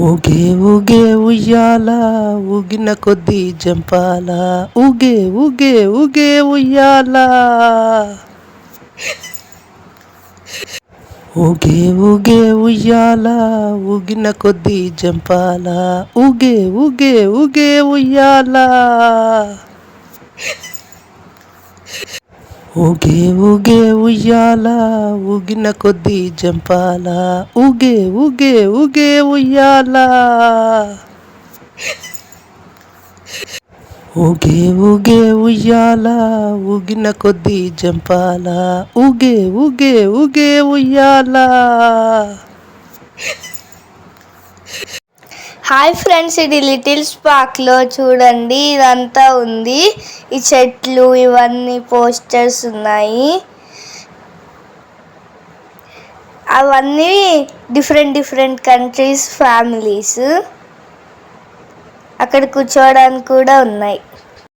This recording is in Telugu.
ఊగే ఊగే ఉయ్యాల ఊగిన కొద్దీ జంపాల. ఊగే ఊగే ఊగే ఉయ్యాల. ఊగే ఊగే ఉయ్యాల ఊగిన కొద్దీ జంపాల. ఊగే ఊగే ఊగే ఉయ్యాల. ఊగే ఊగే ఉయ్యాల ఊగిన కొద్దీ జంపాల. ఊగే ఊగే ఊగే ఉయ్యాల. ఊగే ఊగే ఉయ్యాల ఊగిన కొద్దీ జంపాల. ఊగే ఊగే ఊగే ఉయ్యాల. హాయ్ ఫ్రెండ్స్ ఇది లిటిల్ స్పార్క్లో చూడండి. ఇదంతా ఉంది. ఈ చెట్లు ఇవన్నీ పోస్టర్స్ ఉన్నాయి. అవన్నీ డిఫరెంట్ డిఫరెంట్ కంట్రీస్ ఫ్యామిలీస్ అక్కడ కూర్చోవడానికి కూడా ఉన్నాయి.